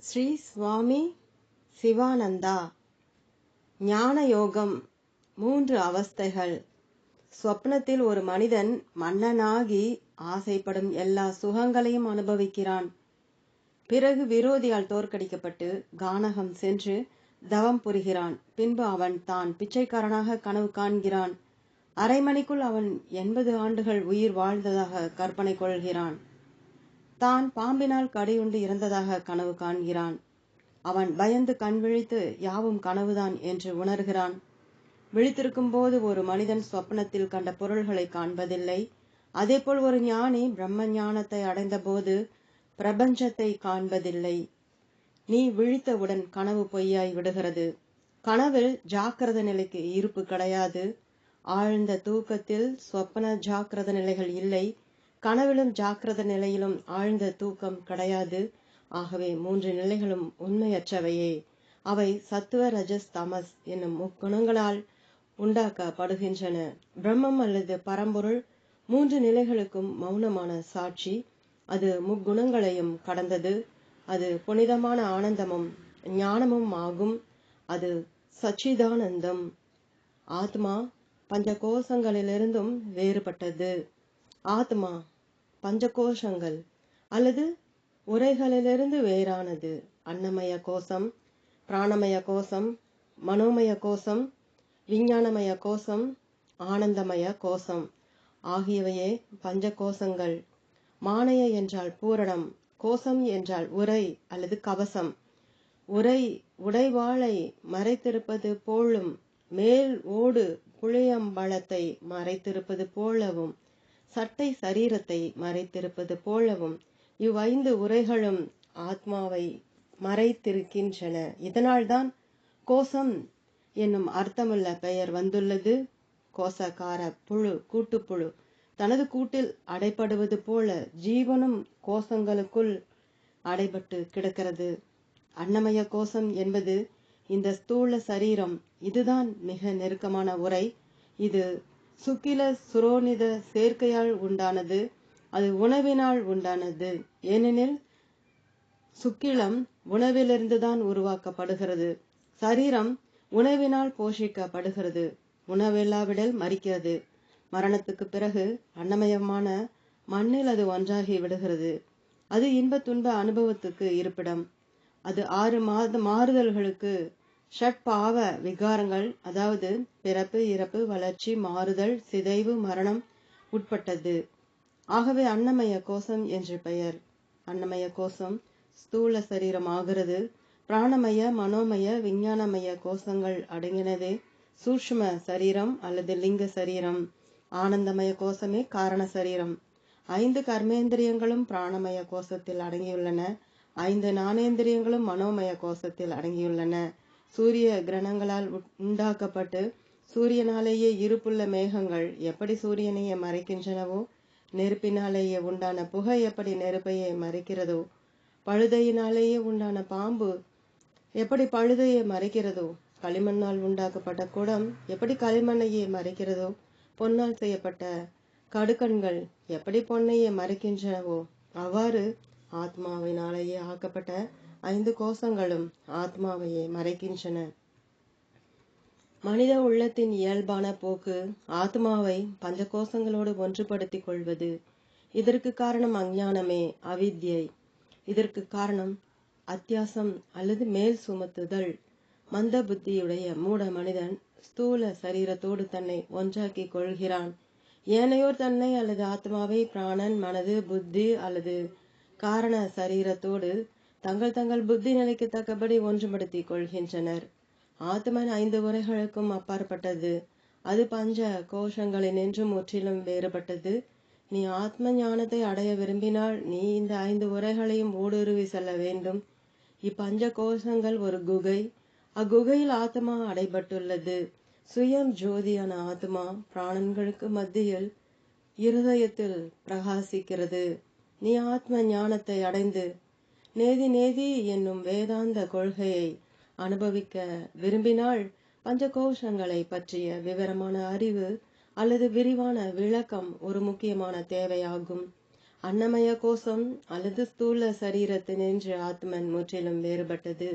ஸ்ரீ சுவாமி சிவானந்தா. ஞான யோகம் மூன்று அவஸ்தைகள். சொப்னத்தில் ஒரு மனிதன் மன்னனாகி ஆசைப்படும் எல்லா சுகங்களையும் அனுபவிக்கிறான். பிறகு விரோதியால் தோற்கடிக்கப்பட்டு கானகம் சென்று தவம் புரிகிறான். பின்பு அவன் தான் பிச்சைக்காரனாக கனவு காண்கிறான். அரை மணிக்குள் அவன் எண்பது ஆண்டுகள் உயிர் வாழ்ந்ததாக கற்பனை கொள்கிறான். தான் பாம்பினால் கடியுண்டு இறந்ததாக கனவு காண்கிறான். அவன் பயந்து கண் விழித்து யாவும் கனவுதான் என்று உணர்கிறான். விழித்திருக்கும் போது ஒரு மனிதன் சொப்னத்தில் கண்ட பொருள்களை காண்பதில்லை. அதேபோல் ஒரு ஞானி பிரம்ம ஞானத்தை அடைந்தபோது பிரபஞ்சத்தை காண்பதில்லை. நீ விழித்தவுடன் கனவு பொய்யாய் விடுகிறது. கனவில் ஜாக்கிரத நிலைக்கு இருப்பு கிடையாது. ஆழ்ந்த தூக்கத்தில் சொப்பன ஜாக்கிரத நிலைகள் இல்லை. கனவிலும் ஜாக்கிரத நிலையிலும் ஆழ்ந்த தூக்கம் கிடையாது. ஆகவே மூன்று நிலைகளும் உண்மையற்றவையே. அவை சத்துவ ரஜஸ் தமஸ் என்னும் முக்குணங்களால் உண்டாக்கப்படுகின்றன. பிரம்மம் அல்லது பரம்பொருள் மூன்று நிலைகளுக்கும் மௌனமான சாட்சி. அது முக்குணங்களையும் கடந்தது. அது புனிதமான ஆனந்தமும் ஞானமும் ஆகும். அது சச்சிதானந்தம். ஆத்மா பஞ்ச கோஷங்களிலிருந்தும் வேறுபட்டது. ஆத்மா பஞ்சகோஷங்கள் அல்லது உரைகளிலிருந்து வேறானது. அன்னமய கோஷம் பிராணமய கோஷம் மனோமய கோஷம் விஞ்ஞானமய கோஷம் ஆனந்தமய கோஷம் ஆகியவையே பஞ்ச கோஷங்கள் மானைய என்றால் பூரணம் கோஷம் என்றால் உரை அல்லது கவசம். உரை உடைவாளை மறைத்திருப்பது போலும் மேல் ஓடு புளியம்பழத்தை மறைத்திருப்பது போலவும் சட்டை சரீரத்தை மறைத்திருப்பது போலவும் இவ்வைந்து உரைகளும் ஆத்மாவை மறைத்திருக்கின்றன. இதனால்தான் கோஷம் என்னும் அர்த்தமுள்ள பெயர் வந்துள்ளது. கோசக்கார புழு கூட்டுப்புழு தனது கூட்டில் அடைப்படுவது போல ஜீவனும் கோஷங்களுக்குள் அடைபட்டு கிடக்கிறது. அன்னமய கோஷம் என்பது இந்த ஸ்தூல சரீரம். இதுதான் மிக நெருக்கமான உரை. இது சுக்கில சுரோனித சேர்க்கையால் உண்டானது அது உணவினால் உண்டானது. ஏனெனில் சுக்கிலம் உணவிலிருந்துதான் உருவாக்கப்படுகிறது. சரீரம் உணவினால் போஷிக்கப்படுகிறது. உணவில்லாவிடல் மறிக்கிறது மரணத்துக்கு பிறகு அன்னமயமான மண்ணில் அது ஒன்றாகி விடுகிறது. அது இன்ப துன்ப அனுபவத்துக்கு இருப்பிடம். அது ஆறு மாத மாறுதல்களுக்கு ஷட்பாவ விகாரங்கள் அதாவது பிறப்பு இறப்பு வளர்ச்சி மாறுதல் சிதைவு மரணம் உட்பட்டது. ஆகவே அன்னமய கோஷம் என்று பெயர். அன்னமய கோஷம் ஸ்தூல சரீரம் ஆகிறது பிராணமய மனோமய விஞ்ஞானமய கோஷங்கள் அடங்கினதே. சூக்ம சரீரம் அல்லது லிங்க சரீரம். ஆனந்தமய கோஷமே காரண சரீரம். ஐந்து கர்மேந்திரியங்களும் பிராணமய கோஷத்தில் அடங்கியுள்ளன. ஐந்து நாணேந்திரியங்களும் மனோமய கோஷத்தில் அடங்கியுள்ளன. சூரிய கிரணங்களால் உண்டாக்கப்பட்டு சூரியனாலேயே இருப்புள்ள மேகங்கள் எப்படி சூரியனையே மறைக்கின்றனவோ நெருப்பினாலேயே உண்டான புகை எப்படி நெருப்பையே மறைக்கிறதோ பழுதையினாலேயே உண்டான பாம்பு எப்படி பழுதையை மறைக்கிறதோ களிமண்ணால் உண்டாக்கப்பட்ட குடம் எப்படி களிமண்ணையே மறைக்கிறதோ பொன்னால் செய்யப்பட்ட கடுக்கண்கள் எப்படி பொன்னையே மறைக்கின்றனவோ அவ்வாறு ஆத்மாவினாலேயே ஆக்கப்பட்ட ஐந்து கோஷங்களும் ஆத்மாவையே மறைக்கின்றன. மனித உள்ளத்தின் இயல்பான போக்கு ஆத்மாவை பஞ்ச கோஷங்களோடு ஒன்றுபடுத்திக் கொள்வது. இதற்கு காரணம் அஞ்ஞானமே அவித்யை. இதற்கு காரணம் அத்தியாசம் அல்லது மேல் சுமத்துதல். மந்த புத்தியுடைய மூட மனிதன் ஸ்தூல சரீரத்தோடு தன்னை ஒன்றாக்கி கொள்கிறான். ஏனையோர் தன்னை அல்லது ஆத்மாவை பிராணன் மனது புத்தி அல்லது காரண சரீரத்தோடு தங்கள் தங்கள் புத்தி நிலைக்கு தக்கபடி ஒன்றுபடுத்திக் கொள்கின்றனர் ஆத்மன் ஐந்து உரைகளுக்கும் அப்பாற்பட்டது. அது பஞ்ச கோஷங்களை நின்றும் முற்றிலும் வேறுபட்டது. நீ ஆத்ம ஞானத்தை அடைய விரும்பினால் நீ இந்த ஐந்து உரைகளையும் ஊடுருவி செல்ல வேண்டும். இப்பஞ்ச கோஷங்கள் ஒரு குகை. அக்குகையில் ஆத்மா அடைபட்டுள்ளது. சுயம் ஜோதியான ஆத்மா பிராணன்களுக்கு மத்தியில் இருதயத்தில் பிரகாசிக்கிறது. நீ ஆத்ம ஞானத்தை அடைந்து நேதி நேதி என்னும் வேதாந்த கொள்கையை அனுபவிக்க விரும்பினால் பஞ்சகோஷங்களை பற்றிய விவரமான அறிவு அல்லது விரிவான விளக்கம் ஒரு முக்கியமான தேவையாகும். அன்னமய கோஷம் அல்லது ஸ்தூல சரீரத்தினின்று ஆத்மன் முற்றிலும் வேறுபட்டது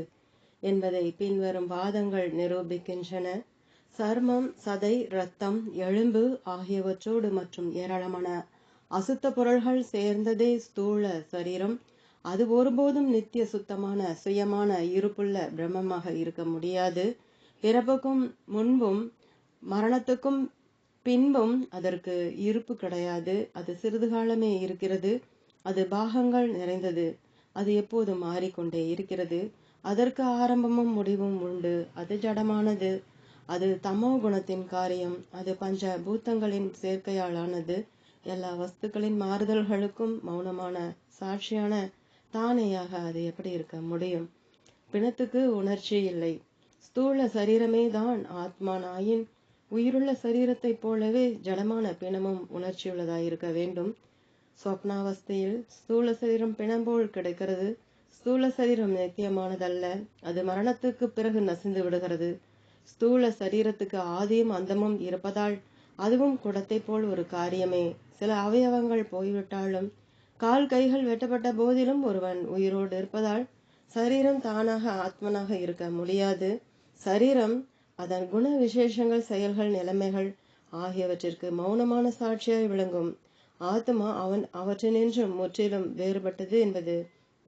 என்பதை பின்வரும் வாதங்கள் நிரூபிக்கின்றன. சர்மம் சதை இரத்தம் எலும்பு ஆகியவற்றோடு மற்றும் ஏராளமான அசுத்த பொருள்கள் சேர்ந்ததே ஸ்தூல சரீரம். அது ஒருபோதும் நித்திய சுத்தமான சுயமான இருப்புள்ள பிரம்மமாக இருக்க முடியாது. பிறப்புக்கும் முன்பும் மரணத்துக்கும் பின்பும் அதற்கு இருப்பு கிடையாது. அது சிறிது காலமே இருக்கிறது. அது பாகங்கள் நிறைந்தது. அது எப்போதும் மாறிக்கொண்டே இருக்கிறது. அதற்கு ஆரம்பமும் முடிவும் உண்டு. அது ஜடமானது. அது தமோ குணத்தின் காரியம். அது பஞ்ச பூத்தங்களின் சேர்க்கையாலானது. எல்லா வஸ்துக்களின் மாறுதல்களுக்கும் மௌனமான சாட்சியான தானேயாக அது எப்படி இருக்க முடியும்? பிணத்துக்கு உணர்ச்சி இல்லை. ஸ்தூல சரீரமே தான் ஆத்மானாயின். உயிருள்ள சரீரத்தைப் போலவே ஜடமான பிணமும் உணர்ச்சியுள்ளதாயிருக்க வேண்டும். சொப்னாவஸ்தையில் ஸ்தூல சரீரம் பிணம் போல் கிடைக்கிறது. ஸ்தூல சரீரம் நித்தியமானதல்ல. அது மரணத்துக்கு பிறகு நசிந்து விடுகிறது. ஸ்தூல சரீரத்துக்கு ஆதியும் அந்தமும் இருப்பதால் அதுவும் குடத்தை போல் ஒரு காரியமே. சில அவயவங்கள் போய்விட்டாலும் கால் கைகள் வெட்டப்பட்ட போதிலும் ஒருவன் உயிரோடு இருப்பதால் சரீரம் தானாக ஆத்மனாக இருக்க முடியாது. சரீரம் அதன் குண விசேஷங்கள் செயல்கள் நிலைமைகள் ஆகியவற்றிற்கு மௌனமான சாட்சியாய் விளங்கும். ஆத்மா அவன் அவற்றினின்றும் முற்றிலும் வேறுபட்டது என்பது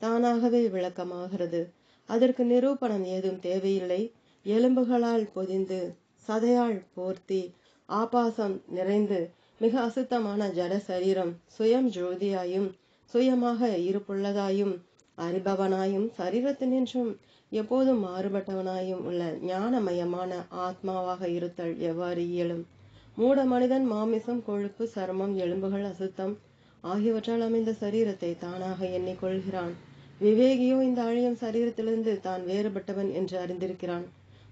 தானாகவே விளக்கமாகிறது. அதற்கு நிரூபணம் ஏதும் தேவையில்லை. எலும்புகளால் பொதிந்து சதையால் போர்த்தி ஆபாசம் நிறைந்து மிக அசுத்தமான ஜட சரீரம் சுயம் ஜோதியாயும் சுயமாக இருப்புள்ளதாயும் அறிபவனாயும் சரீரத்தினின்றும் எப்போதும் மாறுபட்டவனாயும் உள்ள ஞானமயமான ஆத்மாவாக இருத்தல் எவ்வாறு இயலும்? மூட மனிதன் மாமிசம் கொழுப்பு சருமம் எலும்புகள் அசுத்தம் ஆகியவற்றால் அமைந்த சரீரத்தை தானாக எண்ணிக்கொள்கிறான். விவேகியோ இந்த அழியும் சரீரத்திலிருந்து தான் வேறுபட்டவன் என்று அறிந்திருக்கிறான்.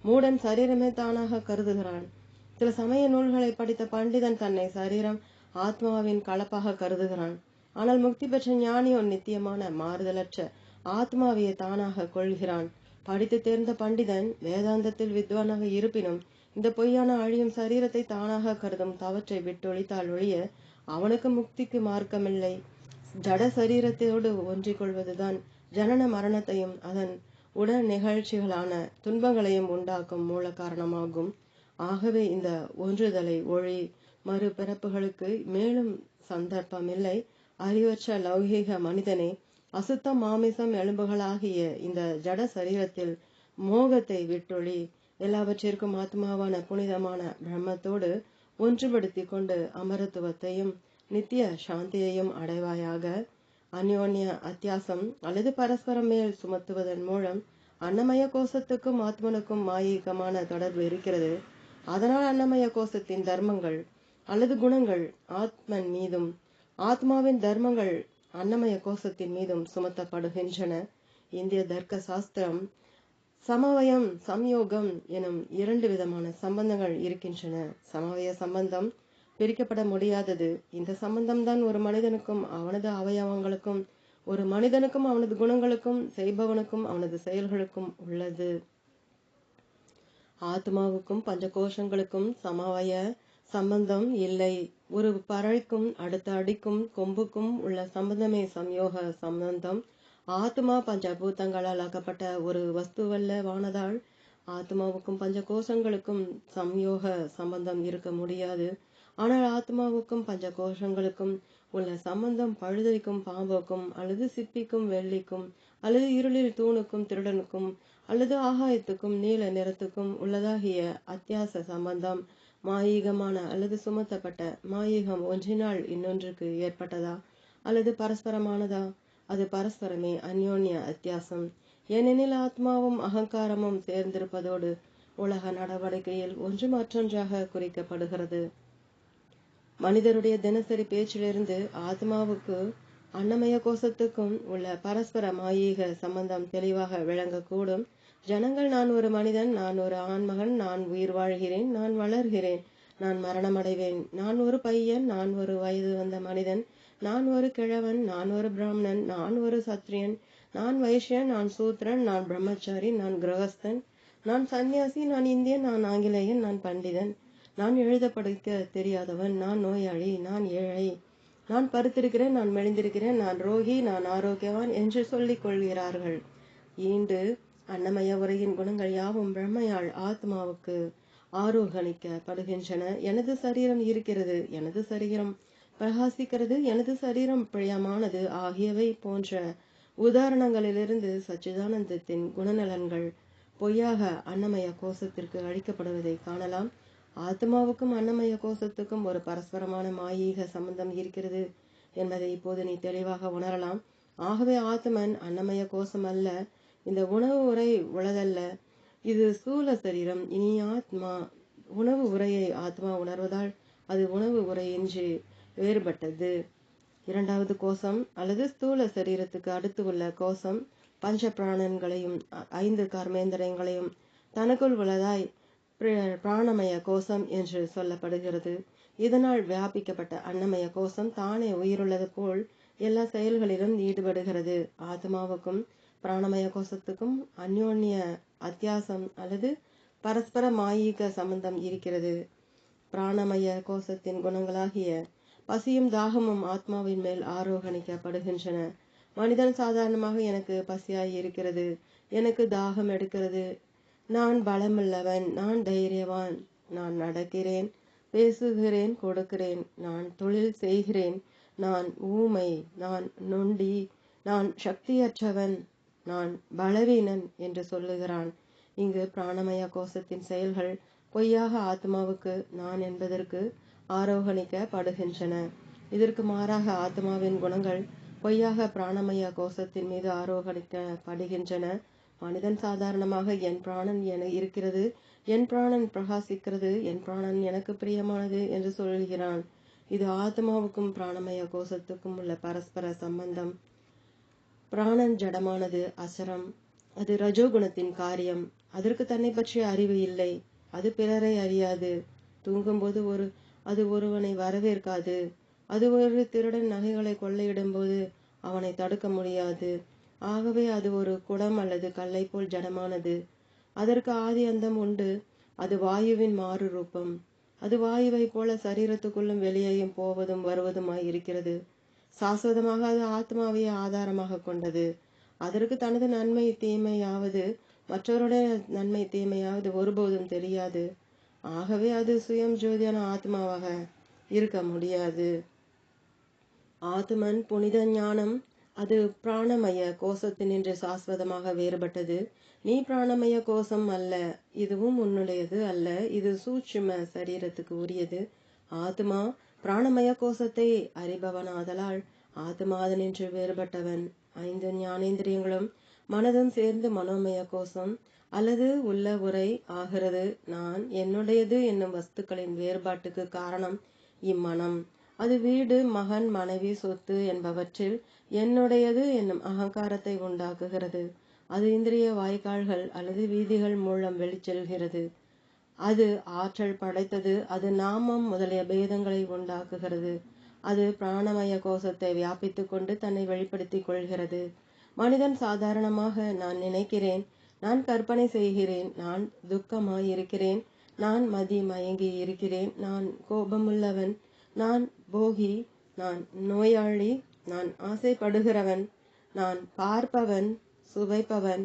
மூடன் சரீரமே தானாக கருதுகிறான். சில சமய நூல்களை படித்த பண்டிதன் தன்னை சரீரம் ஆத்மாவின் கலப்பாக கருதுகிறான். ஆனால் முக்தி பெற்ற ஞானியோ நித்தியமான மாறுதலற்ற ஆத்மாவியை தானாக கொள்கிறான். படித்து தேர்ந்த பண்டிதன் வேதாந்தத்தில் வித்வானாக இருப்பினும் இந்த பொய்யான அழியும் சரீரத்தை தானாக கருதும் தவற்றை விட்டொழித்தால் ஒழிய அவனுக்கு முக்திக்கு மார்க்கமில்லை. ஜட சரீரத்தோடு ஒன்றிக் கொள்வதுதான் ஜனன மரணத்தையும் அதன் உடல் நிகழ்ச்சிகளான துன்பங்களையும் உண்டாக்கும் மூல காரணமாகும் ஆகவே இந்த ஒன்றுதலை ஒழி மறுபிறப்புகளுக்கு மேலும் சந்தர்ப்பம் இல்லை. அறிவற்ற லௌகீக மனிதனே அசுத்த மாமிசம் எலும்புகளாகிய இந்த ஜட சரீரத்தில் மோகத்தை விட்டொழி எல்லாவற்றிற்கும் ஆத்மாவான புனிதமான பிரம்மத்தோடு ஒன்றுபடுத்தி கொண்டு அமரத்துவத்தையும் நித்திய சாந்தியையும் அடைவாயாக. அந்யோன்ய அத்தியாசம் அல்லது பரஸ்பரம் மேல் சுமத்துவதன் மூலம் அன்னமய கோஷத்துக்கும் ஆத்மனுக்கும் மாயீகமான தொடர்பு இருக்கிறது. அதனால் அன்னமய கோஷத்தின் தர்மங்கள் அல்லது குணங்கள் ஆத்மன் மீதும் ஆத்மாவின் தர்மங்கள் அன்னமய கோஷத்தின் மீதும் சுமத்தப்படுகின்றன. இந்திய தர்க்க சாஸ்திரம் சமவயம் சம்யோகம் எனும் இரண்டு விதமான சம்பந்தங்கள் இருக்கின்றன. சமவய சம்பந்தம் பிரிக்கப்பட முடியாதது. இந்த சம்பந்தம்தான் ஒரு மனிதனுக்கும் அவனது அவயவங்களுக்கும் ஒரு மனிதனுக்கும் அவனது குணங்களுக்கும் செய்பவனுக்கும் அவனது செயல்களுக்கும் உள்ளது. ஆத்மாவுக்கும் பஞ்சகோஷங்களுக்கும் சமவய சம்பந்தம் இல்லை. ஒரு பறவைக்கும் அடுத்த அடிக்கும் கொம்புக்கும் உள்ள சம்பந்தமே சம்யோக சம்பந்தம். ஆத்மா பஞ்சபூதங்களால் ஆக்கப்பட்ட ஒரு வஸ்துவல்ல வானதால் ஆத்மாவுக்கும் பஞ்ச கோஷங்களுக்கும் சம்யோக சம்பந்தம் இருக்க முடியாது. ஆனால் ஆத்மாவுக்கும் பஞ்ச கோஷங்களுக்கும் உள்ள சம்பந்தம் பழுதைக்கும் பாம்புக்கும் அல்லது சிப்பிக்கும் வெள்ளிக்கும் அல்லது இருளில் தூணுக்கும் திருடனுக்கும் அல்லது ஆகாயத்துக்கும் நீல நிறத்துக்கும் உள்ளதாகிய அத்தியாச சம்பந்தம் மாயீகமான அல்லது சுமத்தப்பட்ட மாயீகம் ஒன்றினால் இன்னொன்றுக்கு ஏற்பட்டதா? அல்லது பரஸ்பரமானதா? அது பரஸ்பரமே அந்யோன்ய அத்தியாசம். ஏனெனில் ஆத்மாவும் அகங்காரமும் சேர்ந்திருப்பதோடு உலக நடவடிக்கையில் ஒன்று மற்றொன்றாக குறிக்கப்படுகிறது. மனிதருடைய தினசரி பேச்சிலிருந்து ஆத்மாவுக்கு அன்னமய கோஷத்துக்கும் உள்ள பரஸ்பர மாயீக சம்பந்தம் தெளிவாக விளங்கக்கூடும். ஜனங்கள் நான் ஒரு மனிதன் நான் ஒரு ஆண்மகன் நான் உயிர் வாழ்கிறேன் நான் வளர்கிறேன் நான் மரணமடைவேன். நான் ஒரு பையன் நான் ஒரு வயது வந்த மனிதன் நான் ஒரு கிழவன் நான் ஒரு பிராமணன் நான் ஒரு சத்ரியன் நான் வைஷ்யன் நான் சூத்ரன் நான் பிரம்மச்சாரி நான் கிரகஸ்தன் நான் சன்னியாசி நான் இந்தியன் நான் ஆங்கிலேயன் நான் பண்டிதன். நான் எழுத படிக்க தெரியாதவன் நான் நோயாளி நான் ஏழை. நான் பருத்திருக்கிறேன் நான் மெலிந்திருக்கிறேன் நான் ரோகி நான் ஆரோக்கியவான் என்று சொல்லிக் கொள்கிறார்கள். ஈண்டு அன்னமய உரையின் குணங்கள் யாவும் பிரம்மையால் ஆத்மாவுக்கு ஆரோகணிக்கப்படுகின்றன. எனது சரீரம் இருக்கிறது எனது சரீரம் பிரகாசிக்கிறது எனது சரீரம் பிரியமானது ஆகியவை போன்ற உதாரணங்களிலிருந்து சச்சிதானந்தத்தின் குணநலன்கள் பொய்யாக அன்னமய கோஷத்திற்கு அழிக்கப்படுவதை காணலாம். ஆத்மாவுக்கும் அன்னமய கோஷத்துக்கும் ஒரு பரஸ்பரமான மாயீக சம்பந்தம் இருக்கிறது என்பதை இப்போது நீ தெளிவாக உணரலாம். ஆகவே ஆத்மன் அன்னமய கோஷம் அல்ல இந்த உணவு உரை உலகல்ல இது ஸ்தூல சரீரம் இனி ஆத்மா உணவு உரையை ஆத்மா உணர்வதால் அது உணவு உரையின்றி வேறுபட்டது. இரண்டாவது கோஷம் அல்லது ஸ்தூல சரீரத்துக்கு அடுத்து உள்ள கோஷம் பஞ்ச பிராணன்களையும் ஐந்து கர்மேந்திரங்களையும் தனக்குள் உள்ளதாய் பிராணமய கோஷம் என்று சொல்லப்படுகிறது. இதனால் வியாபிக்கப்பட்ட அன்னமய கோஷம் தானே உயிருள்ளது போல் எல்லா செயல்களிலும் ஈடுபடுகிறது. ஆத்மாவுக்கும் பிராணமய கோஷத்துக்கும் அந்யோன்ய அத்தியாசம் அல்லது பரஸ்பர மாயீக சம்பந்தம் இருக்கிறது. பிராணமய கோஷத்தின் குணங்களாகிய பசியும் தாகமும் ஆத்மாவின் மேல் ஆரோகணிக்கப்படுகின்றன. மனிதன் சாதாரணமாக எனக்கு பசியாய் இருக்கிறது. எனக்கு தாகம் எடுக்கிறது. நான் பலமுள்ளவன் நான் தைரியவான் நான் நடக்கிறேன் பேசுகிறேன் கொடுக்கிறேன் நான் தொழில் செய்கிறேன் நான் ஊமை நான் நொண்டி நான் சக்தியற்றவன் நான் பலவீனன் என்று சொல்லுகிறான். இங்கு பிராணமய கோஷத்தின் செயல்கள் பொய்யாக ஆத்மாவுக்கு நான் என்பதற்கு ஆரோகணிக்கப்படுகின்றன. இதற்கு மாறாக ஆத்மாவின் குணங்கள் பொய்யாக பிராணமய கோஷத்தின் மீது ஆரோகணிக்கப்படுகின்றன. மனிதன் சாதாரணமாக என் பிராணன் என இருக்கிறது. என் பிராணன் பிரகாசிக்கிறது. என் பிராணன் எனக்கு பிரியமானது என்று சொல்கிறான். இது ஆத்மாவுக்கும் பிராணமய கோஷத்துக்கும் உள்ள பரஸ்பர சம்பந்தம். பிராணன் ஜடமானது அசரம். அது ரஜோகுணத்தின் காரியம். அதற்கு தன்னை பற்றிய அறிவு இல்லை. அது பிறரை அறியாது. தூங்கும்போது ஒரு அது ஒருவனை வரவேற்காது. அது ஒரு திருடன் நகைகளை கொள்ளையிடும்போது அவனை தடுக்க முடியாது. ஆகவே அது ஒரு குடம் அல்லது கல்லை போல் ஜடமானது. அதற்கு ஆதி அந்தம் உண்டு. அது வாயுவின் மாறு ரூபம். அது வாயுவைப் போல சரீரத்துக்குள்ளும் வெளியேயும் போவதும் வருவதுமாய் இருக்கிறது. சாஸ்வதமாக அது ஆத்மாவையே ஆதாரமாக கொண்டது. அதற்கு தனது நன்மை தீமையாவது மற்றவருடைய நன்மை தீமையாவது ஒருபோதும் தெரியாது. ஆகவே அது சுயம் ஜோதியான ஆத்மாவாக இருக்க முடியாது. ஆத்மன் புனித ஞானம் அது பிராணமய கோஷத்தினின்று சாஸ்வதமாக வேறுபட்டது. நீ பிராணமய கோஷம் அல்ல இதுவும் உன்னுடையது அல்ல இது சூட்சும சரீரத்துக்கு உரியது. ஆத்மா பிராணமய கோஷத்தை அறிபவனாதலால் ஆத்மா நின்று வேறுபட்டவன். ஐந்து ஞானேந்திரியங்களும் மனதும் சேர்ந்து மனோமய கோஷம். அல்லது உள்ள உரை ஆகிறது நான் என்னுடையது என்னும் வஸ்துக்களின் வேறுபாட்டுக்கு காரணம் இம்மனம். அது வீடு மகன் மனைவி சொத்து என்பவற்றில் என்னுடையது என்னும் அகங்காரத்தை உண்டாக்குகிறது. அது இந்திரிய வாய்க்கால்கள் அல்லது வீதிகள் மூலம் வெளிச்செல்கிறது. அது ஆற்றல் படைத்தது. அது நாமம் முதலிய பேதங்களை உண்டாக்குகிறது. அது பிராணமய கோஷத்தை வியாபித்துக் கொண்டு தன்னை வெளிப்படுத்திக் கொள்கிறது. மனிதன் சாதாரணமாக நான் நினைக்கிறேன். நான் கற்பனை செய்கிறேன். நான் துக்கமாய் இருக்கிறேன் நான் மதி மயங்கி இருக்கிறேன் நான் கோபமுள்ளவன். நான் போகி. நான் நோயாளி. நான் ஆசைப்படுகிறவன் நான் பார்ப்பவன் சுவைப்பவன்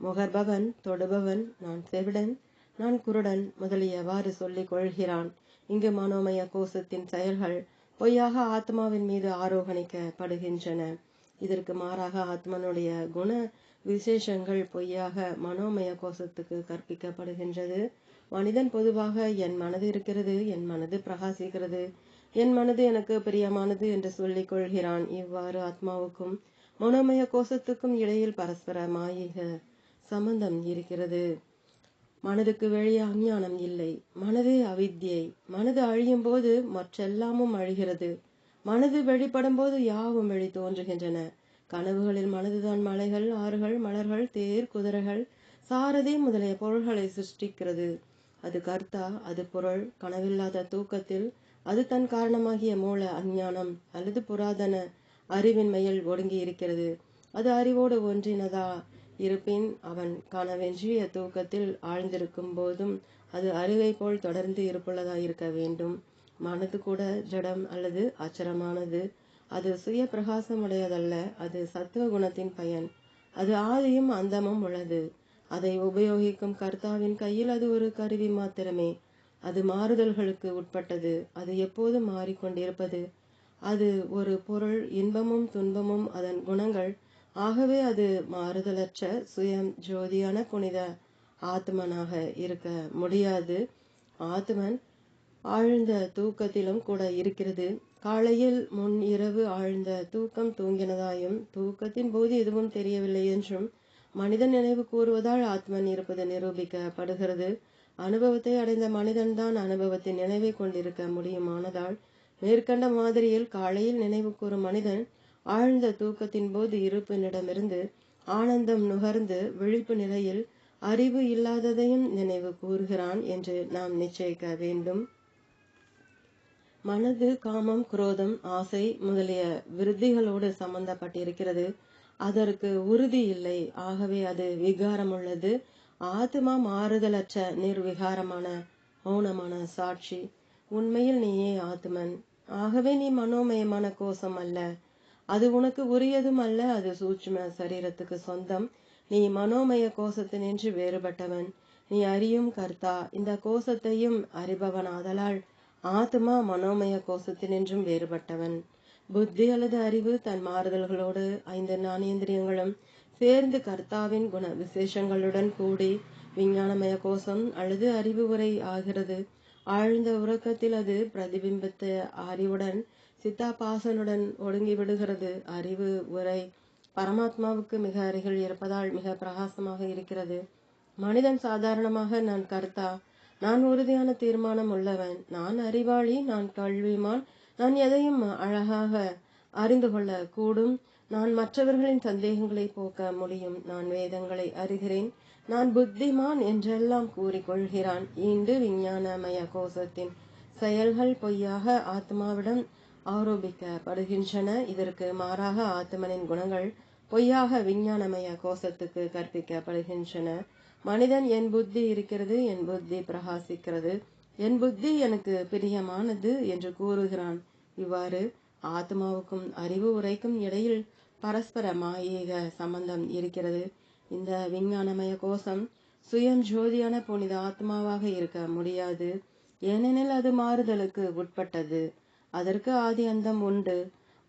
முகர்பவன் தொடுபவன் நான் செவிடன் நான் குருடன் முதலியவாறு சொல்லிக் கொள்கிறான். இங்கு மனோமய கோஷத்தின் செயல்கள் பொய்யாக ஆத்மாவின் மீது ஆரோகணிக்கப்படுகின்றன. இதற்கு மாறாக ஆத்மனுடைய குண விசேஷங்கள் பொய்யாக மனோமய கோஷத்துக்கு கற்பிக்கப்படுகின்றது. மனிதன் பொதுவாக என் மனது இருக்கிறது என் மனது பிரகாசிக்கிறது. என் மனது எனக்கு பிரியமானது என்று சொல்லிக் கொள்கிறான். இவ்வாறு ஆத்மாவுக்கும் மனோமய கோஷத்துக்கும் இடையில் பரஸ்பர மாயிக சம்பந்தம் இருக்கிறது. மனதுக்கு வெளியே அஞ்ஞானம் இல்லை. மனது அவித்யை. மனது அழியும் போது மற்றெல்லாமும் அழிகிறது. மனது வெளிப்படும் போது யாவும் வெளி தோன்றுகின்றன. கனவுகளில் மனதுதான் மலைகள் ஆறுகள் மலர்கள் தேர் குதிரைகள் சாரதி முதலிய பொருள்களை சிருஷ்டிக்கிறது. அது கர்த்தா அது பொருள். கனவில்லாத தூக்கத்தில் அது தன் காரணமாகிய மூல அஞ்ஞானம் அல்லது புராதன அறிவின்மையில் ஒடுங்கி இருக்கிறது அது அறிவோடு ஒன்றினதா இருப்பின் அவன் கனவென்றிய தூக்கத்தில் ஆழ்ந்திருக்கும் போதும் அது அறிவை போல் தொடர்ந்து இருப்புள்ளதா இருக்க வேண்டும். மனது கூட ஜடம் அல்லது அச்சரமானது. அது சுய பிரகாசமுடையதல்ல அது சத்துவ குணத்தின் பயன். அது ஆதியும் அந்தமும் உள்ளது. அதை உபயோகிக்கும் கர்த்தாவின் கையில் அது ஒரு கருவி மாத்திரமே. அது மாறுதல்களுக்கு உட்பட்டது. அது எப்போதும் மாறிக்கொண்டிருப்பது? அது ஒரு பொருள் இன்பமும் துன்பமும் அதன் குணங்கள். ஆகவே அது மாறுதலற்ற சுயம் ஜோதியான புனித ஆத்மனாக இருக்க முடியாது. ஆத்மன் ஆழ்ந்த தூக்கத்திலும் கூட இருக்கிறது. காலையில் முன் இரவு ஆழ்ந்த தூக்கம் தூங்கினதாயும் தூக்கத்தின் போது எதுவும் தெரியவில்லை என்றும் மனித நினைவு கூறுவதால் ஆத்மன் இருப்பது நிரூபிக்கப்படுகிறது. அனுபவத்தை அடைந்த மனிதன்தான் அனுபவத்தை நினைவை கொண்டிருக்க முடியுமானதால் மேற்கண்ட மாதிரியில் காலையில் நினைவு கூறும் மனிதன் ஆழ்ந்த தூக்கத்தின் போது இருப்பினிடமிருந்து ஆனந்தம் நுகர்ந்து விழிப்பு நிலையில் அறிவு இல்லாததையும் நினைவு கூறுகிறான் என்று நாம் நிச்சயிக்க வேண்டும். மனது காமம் குரோதம் ஆசை முதலிய விருத்திகளோடு சம்பந்தப்பட்டிருக்கிறது. அதற்கு உறுதி இல்லை. ஆகவே அது விகாரம் உள்ளது. ஆத்மா மாறுதலற்ற நிர்விகாரமான மௌனமான சாட்சி. உண்மையில் நீயே ஆத்மன். ஆகவே நீ மனோமயமான கோஷம் அல்ல. அது உனக்கு உரியதும் அல்ல அது சூட்சும சரீரத்துக்கு சொந்தம். நீ மனோமய கோஷத்தினின்று வேறுபட்டவன். நீ அறியும் கர்த்தா இந்த கோஷத்தையும் அறிபவன் ஆதலால் ஆத்மா மனோமய கோஷத்தினின்றும் வேறுபட்டவன். புத்தி அல்லது அறிவு தன் மாறுதல்களோடு ஐந்து ஞானேந்திரியங்களும் சேர்ந்து கர்த்தாவின் குண விசேஷங்களுடன் கூடி விஞ்ஞானமய கோஷம் அல்லது அறிவு உரை ஆகிறது. ஆழ்ந்த உறக்கத்தில் அது பிரதிபிம்பித்த அறிவுடன் சித்தாபாசனுடன் ஒடுங்கி விடுகிறது. அறிவு உரை பரமாத்மாவுக்கு மிக அருகில் இருப்பதால் மிக பிரகாசமாக இருக்கிறது. மனிதன் சாதாரணமாக நான் கர்த்தா நான் உறுதியான தீர்மானம் உள்ளவன் நான் அறிவாளி நான் கல்விமான் நான் எதையும் அழகாக அறிந்து கொள்ள கூடும் நான் மற்றவர்களின் சந்தேகங்களை போக்க முடியும். நான் வேதங்களை அறிகிறேன். நான் புத்திமான் என்றெல்லாம் கூறிக்கொள்கிறான். ஈண்டு விஞ்ஞானமய கோஷத்தின் செயல்கள் பொய்யாக ஆத்மாவிடம் ஆரோபிக்கப்படுகின்றன. இதற்கு மாறாக ஆத்மனின் குணங்கள் பொய்யாக விஞ்ஞானமய கோஷத்துக்கு கற்பிக்கப்படுகின்றன. மனிதன் என் புத்தி இருக்கிறது என் புத்தி பிரகாசிக்கிறது. என் புத்தி எனக்கு பிரியமானது என்று கூறுகிறான். இவ்வாறு ஆத்மாவுக்கும் அறிவு உரைக்கும் இடையில் பரஸ்பர மாயீக சம்பந்தம் இருக்கிறது. இந்த விஞ்ஞானமய கோஷம் சுயம் ஜோதியான புனித ஆத்மாவாக இருக்க முடியாது. ஏனெனில் அது மாறுதலுக்கு உட்பட்டது. அதற்கு ஆதி அந்தம் உண்டு.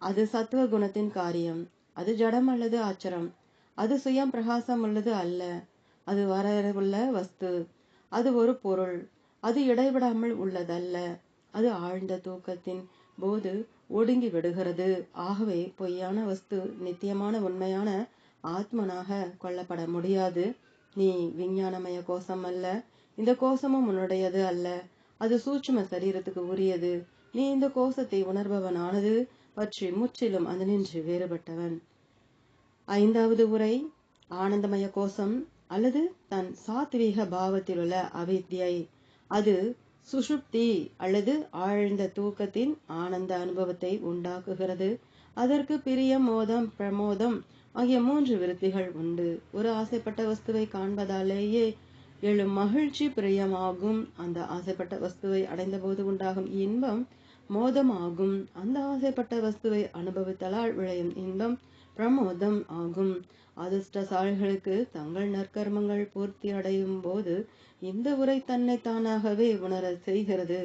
அது சத்துவ குணத்தின் காரியம். அது ஜடம் அல்லது ஆச்சரம். அது சுயம் பிரகாசம் உள்ளது அல்ல. அது வரையறுள்ள வஸ்து. அது ஒரு பொருள். அது இடைவிடாமல் உள்ளதல்ல. அது ஆழ்ந்த தூக்கத்தின் போது ஒடுங்கி விடுகிறது. ஆகவே பொய்யான வஸ்து நித்தியமான உண்மையான ஆத்மனாக கொள்ளப்பட முடியாது. நீ விஞ்ஞானமய கோஷம் அல்ல. இந்த கோஷமும் உன்னுடையது அல்ல. அது சூட்சும சரீரத்துக்கு உரியது. நீ இந்த கோஷத்தை உணர்பவனானது பற்றி முற்றிலும் அது நின்று வேறுபட்டவன். ஐந்தாவது உரை ஆனந்தமய கோஷம் அல்லது தன் சாத்வீக பாவத்திலுள்ள அவித்யை. அது சுஷுப்தி அல்லது ஆழ்ந்த தூக்கத்தின் ஆனந்த அனுபவத்தை உண்டாக்குகிறது. அதற்கு பிரியம் மோதம் பிரமோதம் ஆகிய மூன்று விருத்திகள் உண்டு. ஒரு ஆசைப்பட்ட வஸ்துவை காண்பதாலேயே எழும் மகிழ்ச்சி பிரியமாகும். அந்த ஆசைப்பட்ட வஸ்துவை அடைந்தபோது உண்டாகும் இன்பம் மோதமாகும். அந்த ஆசைப்பட்ட வஸ்துவை அனுபவித்தலால் விளையும் இன்பம் பிரமோதம் ஆகும். அதிர்ஷ்டசாலிகளுக்கு தங்கள் நற்கர்மங்கள் பூர்த்தி அடையும் போது இந்த உரை தன்னை தானாகவே உணர செய்கிறது.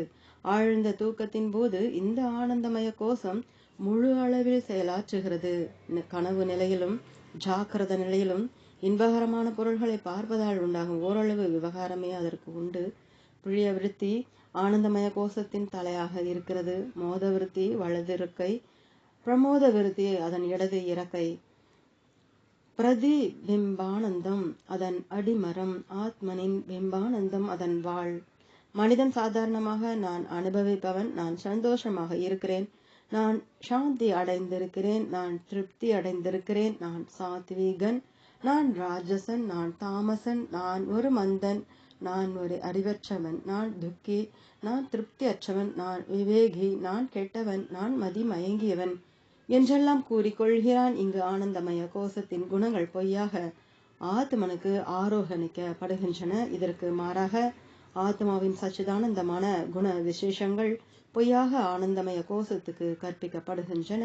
ஆழ்ந்த தூக்கத்தின் போது இந்த ஆனந்தமய கோஷம் முழு அளவில் செயலாற்றுகிறது. கனவு நிலையிலும் ஜாக்கிரத நிலையிலும் இன்பகரமான பொருள்களை பார்ப்பதால் உண்டாகும் ஓரளவு விவகாரமே அதற்கு உண்டு. பிழிய விருத்தி ஆனந்தமய கோஷத்தின் தலையாக இருக்கிறது. மோத விருத்தி வலது இருக்கை பிரமோத விருத்தி அதன் இடது இறக்கை. பிரதி பிம்பானந்தம் அதன் அடிமரம் ஆத்மனின் பிம்பானந்தம் அதன் வாழ். மனிதன் சாதாரணமாக நான் அனுபவிப்பவன் நான் சந்தோஷமாக இருக்கிறேன். நான் சாந்தி அடைந்திருக்கிறேன் நான் திருப்தி அடைந்திருக்கிறேன். நான் சாத்வீகன் நான் ராஜசன் நான் தாமசன் நான் ஒரு மந்தன் நான் ஒரு அறிவற்றவன் நான் துக்கி நான் திருப்தி அற்றவன் நான் விவேகி நான் கெட்டவன் நான் மதிமயங்கியவன். என்றெல்லாம் கூறிக்கொள்கிறான் இங்கு ஆனந்தமய கோஷத்தின் குணங்கள் பொய்யாக. ஆத்மனுக்கு ஆரோகணிக்கப்படுகின்றன. இதற்கு மாறாக ஆத்மாவின் சச்சிதானந்தமான குண விசேஷங்கள் பொய்யாக ஆனந்தமய கோஷத்துக்கு கற்பிக்கப்படுகின்றன.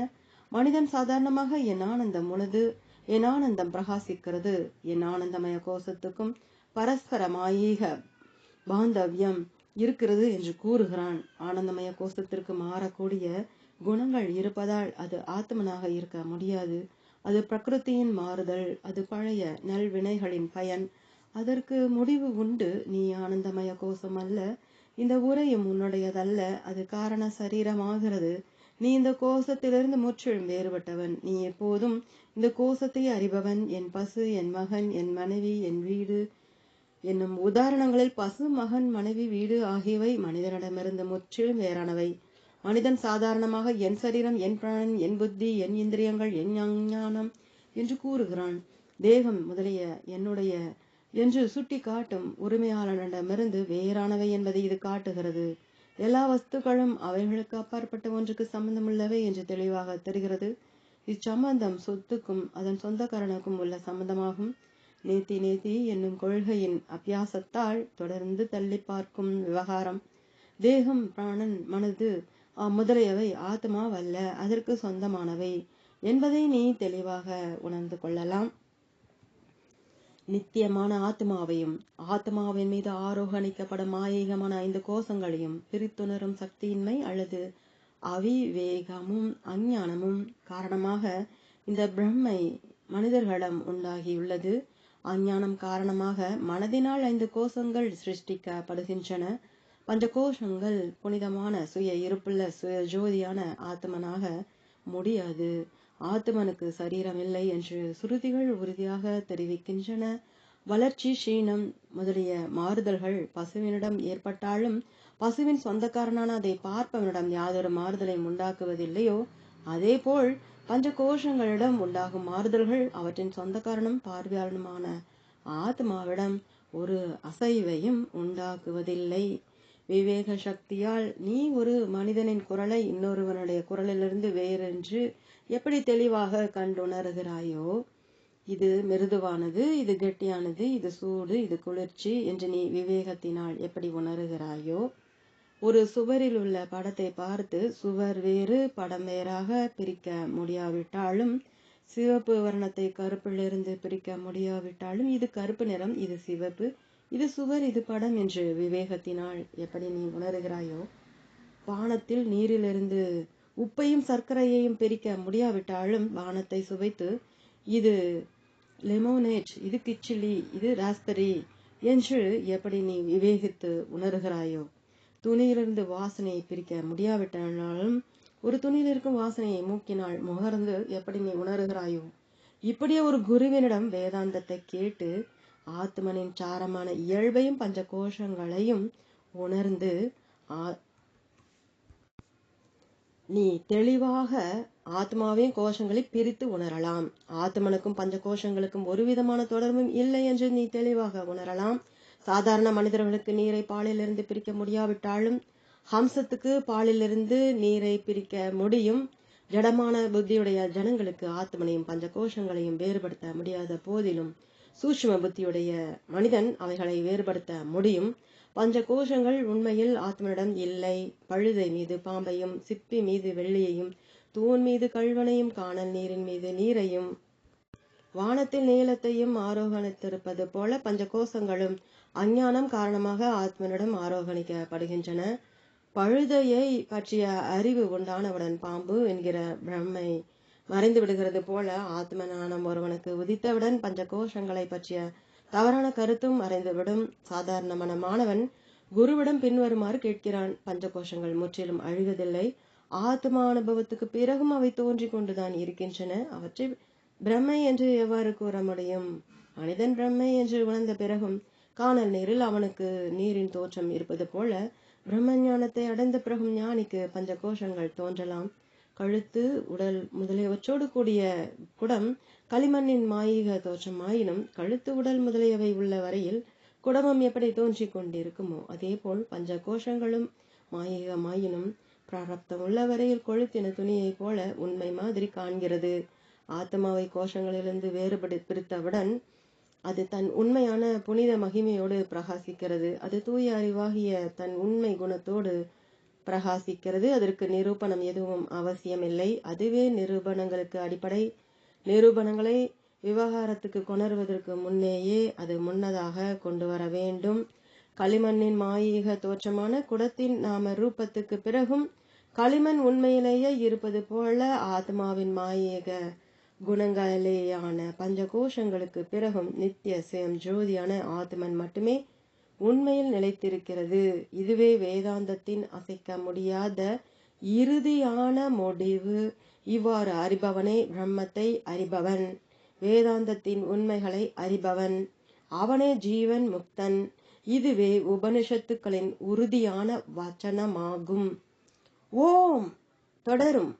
மனிதன் சாதாரணமாக என் ஆனந்தம் உனது என் ஆனந்தம் பிரகாசிக்கிறது. என் ஆனந்தமய கோஷத்துக்கும் பரஸ்பர மாயீக இருக்கிறது என்று கூறுகிறான். ஆனந்தமய கோஷத்திற்கு மாறக்கூடிய குணங்கள் இருப்பதால் அது ஆத்மனாக இருக்க முடியாது. அது பிரகிருத்தியின் மாறுதல் அது பழைய நல்வினைகளின் பயன். அதற்கு முடிவு உண்டு. நீ ஆனந்தமய கோஷம் அல்ல. இந்த உரையும் உன்னுடையதல்ல. அது காரண சரீரமாகிறது. நீ இந்த கோஷத்திலிருந்து முற்றிலும் வேறுபட்டவன். நீ எப்போதும் இந்த கோஷத்தை அறிபவன். என் பசு என் மகன் என் மனைவி என் வீடு என்னும் உதாரணங்களில் பசு மகன் மனைவி வீடு ஆகியவை மனிதனிடமிருந்து முற்றிலும் வேறானவை. மனிதன் சாதாரணமாக என் சரீரம் என் பிராணன் என் புத்தி என் இந்திரியங்கள் என் ஞானம் என்று கூறுகிறான். தேகம் முதலிய என்னுடைய என்று சுட்டி காட்டும் உரிமையாளனிடமிருந்து வேறானவை என்பதை இது காட்டுகிறது. எல்லா வஸ்துக்களும் அவைகளுக்கு அப்பாற்பட்ட ஒன்றுக்கு சம்பந்தமுள்ளவை என்று தெளிவாக தெரிகிறது. இச்சம்பந்தம் சொத்துக்கும் அதன் சொந்தக்காரனுக்கும் உள்ள சம்பந்தமாகும். நேத்தி நேத்தி என்னும் கொள்கையின் அபியாசத்தால் தொடர்ந்து தள்ளி பார்க்கும் விவகாரம். தேகம் பிராணன் மனது முதலியவை ஆத்மாவல்ல அதற்கு சொந்தமானவை என்பதை நீ தெளிவாக உணர்ந்து கொள்ளலாம். நித்தியமான ஆத்மாவையும் ஆத்மாவின் மீது ஆரோகணிக்கப்படும் மாயீகமான ஐந்து கோஷங்களையும் பிரித்துணரும் சக்தியின்மை அல்லது அவிவேகமும் அஞ்ஞானமும் காரணமாக இந்த பிரம்மை மனிதர்களிடம் உண்டாகியுள்ளது. அஞ்ஞானம் காரணமாக மனதினால் ஐந்து கோஷங்கள் சிருஷ்டிக்கப்படுகின்றன. பஞ்ச கோஷங்கள் புனிதமான சுய இருப்புள்ள சுய ஜோதியான ஆத்மனாக முடியாது. ஆத்மனுக்கு சரீரம் இல்லை என்று சுருதிகள் உறுதியாக தெரிவிக்கின்றன. வளர்ச்சி சீனம் முதலிய மாறுதல்கள் பசுவினிடம் ஏற்பட்டாலும் பசுவின் சொந்தக்காரனான அதை பார்ப்பவனிடம் யாதொரு மாறுதலையும் உண்டாக்குவதில்லையோ? அதேபோல் பஞ்ச கோஷங்களிடம் உண்டாகும் மாறுதல்கள் அவற்றின் சொந்தக்காரனும் பார்வையாளனுமான ஆத்மாவிடம் ஒரு அசைவையும் உண்டாக்குவதில்லை. விவேக சக்தியால் நீ ஒரு மனிதனின் குரலை இன்னொருவனுடைய குரலிலிருந்து வேறென்று எப்படி தெளிவாக கண்டுணர்கிறாயோ? இது மிருதுவானது இது கெட்டியானது இது சூடு இது குளிர்ச்சி என்று நீ விவேகத்தினால் எப்படி உணர்கிறாயோ? ஒரு சுவரில் உள்ள படத்தை பார்த்து சுவர் வேறு படம் வேறாக பிரிக்க முடியாவிட்டாலும் சிவப்பு வர்ணத்தை கருப்பிலிருந்து பிரிக்க முடியாவிட்டாலும் இது கருப்பு நிறம் இது சிவப்பு. இது சுவர் இது படம் என்று விவேகத்தினால் எப்படி நீ உணர்கிறாயோ வானத்தில் நீரிலிருந்து உப்பையும் சர்க்கரையையும் பிரிக்க முடியாவிட்டாலும் வானத்தை சுவைத்து இது லெமோனேட் இது கிச்சிலி இது ராஸ்பெரி என்று எப்படி நீ விவேகித்து உணர்கிறாயோ துணியிலிருந்து வாசனையை பிரிக்க முடியாவிட்டாலும் ஒரு துணியில் இருக்கும் வாசனையை மூக்கினால் முகர்ந்து எப்படி நீ உணர்கிறாயோ இப்படியே ஒரு குருவினிடம் வேதாந்தத்தை கேட்டு ஆத்மனின் சாரமான இயல்பையும் பஞ்ச கோஷங்களையும் உணர்ந்து நீ தெளிவாக ஆத்மாவையும் கோஷங்களை பிரித்து உணரலாம். ஆத்மனுக்கும் பஞ்ச கோஷங்களுக்கும் ஒரு விதமான தொடர்பும் இல்லை என்று நீ தெளிவாக உணரலாம். சாதாரண மனிதர்களுக்கு நீரை பாலிலிருந்து பிரிக்க முடியாவிட்டாலும் ஹம்சத்துக்கு பாலிலிருந்து நீரை பிரிக்க முடியும். ஜடமான புத்தியுடைய ஜனங்களுக்கு ஆத்மனையும் பஞ்ச கோஷங்களையும் வேறுபடுத்த முடியாத போதிலும் சூட்சும புத்தியுடைய மனிதன் அவைகளை வேறுபடுத்த முடியும். பஞ்ச கோஷங்கள் உண்மையில் ஆத்மனிடம் இல்லை. பழுதை மீது பாம்பையும் சிப்பி மீது வெள்ளியையும் தூண் மீது கல்வனையும் காணல் நீரின் மீது நீரையும் வானத்தில் நீளத்தையும் ஆரோகணித்திருப்பது போல பஞ்ச கோஷங்களும் அஞ்ஞானம் காரணமாக ஆத்மனிடம் ஆரோகணிக்கப்படுகின்றன. பழுதையை பற்றிய அறிவு உண்டானவுடன் பாம்பு என்கிற பிரம்மை மறைந்து விடுகிறது போல ஆத்ம ஞானம் ஒருவனுக்கு உதித்தவுடன் பஞ்ச கோஷங்களை பற்றிய தவறான கருத்தும் மறைந்துவிடும். சாதாரணமான மாணவன் குருவிடம் பின்வருமாறு கேட்கிறான். பஞ்ச கோஷங்கள் முற்றிலும் அழிவதில்லை. ஆத்ம அனுபவத்துக்கு பிறகும் அவை தோன்றிக் கொண்டுதான் இருக்கின்றன. அவற்றை பிரம்மை என்று எவ்வாறு கூற முடியும்? மனிதன் பிரம்மை என்று உணர்ந்த பிறகும் காணல் நீரில் அவனுக்கு நீரின் தோற்றம் இருப்பது போல பிரம்ம ஞானத்தை அடைந்த பிறகும் ஞானிக்கு பஞ்ச கோஷங்கள் தோன்றலாம். கழுத்து உடல் முதலியவற்றோடு கூடிய குடம் களிமண்ணின் மாயிக தோற்றமாயினும் கழுத்து உடல் முதலியவை உள்ள வரையில் குடமம் எப்படி தோன்றிக் கொண்டிருக்குமோ அதேபோல் பஞ்ச கோஷங்களும் மாயிகமாயினும் பிராரப்தம் உள்ள வரையில் கொழுத்தின துணியைப் போல உண்மை மாதிரி காண்கிறது. ஆத்மாவை கோஷங்களிலிருந்து வேறுபடு பிரித்தவுடன் அது தன் உண்மையான புனித மகிமையோடு பிரகாசிக்கிறது. அது தூய அறிவாகிய தன் உண்மை குணத்தோடு பிரகாசிக்கிறது. அதற்கு நிரூபணம் எதுவும் அவசியமில்லை. அதுவே நிரூபணங்களுக்கு அடிப்படை. நிரூபணங்களை விவகாரத்துக்கு கொணர்வதற்கு முன்னேயே அது முன்னதாக கொண்டு வர வேண்டும். களிமண்ணின் மாயீக தோற்றமான குடத்தின் நாம ரூபத்துக்கு பிறகும் களிமண் உண்மையிலேயே இருப்பது போல ஆத்மாவின் மாயீக குணங்களேயான பஞ்சகோஷங்களுக்கு பிறகும் நித்திய சுயம் ஜோதியான ஆத்மன் மட்டுமே உண்மையில் நிலைத்திருக்கிறது. இதுவே வேதாந்தத்தின் அசைக்க முடியாத இறுதியான முடிவு. இவ்வாறு அறிபவனே பிரம்மத்தை அறிபவன். வேதாந்தத்தின் உண்மைகளை அறிபவன். அவனே ஜீவன் முக்தன். இதுவே உபனிஷத்துக்களின் உறுதியான வச்சனமாகும். ஓம்! தொடரும்.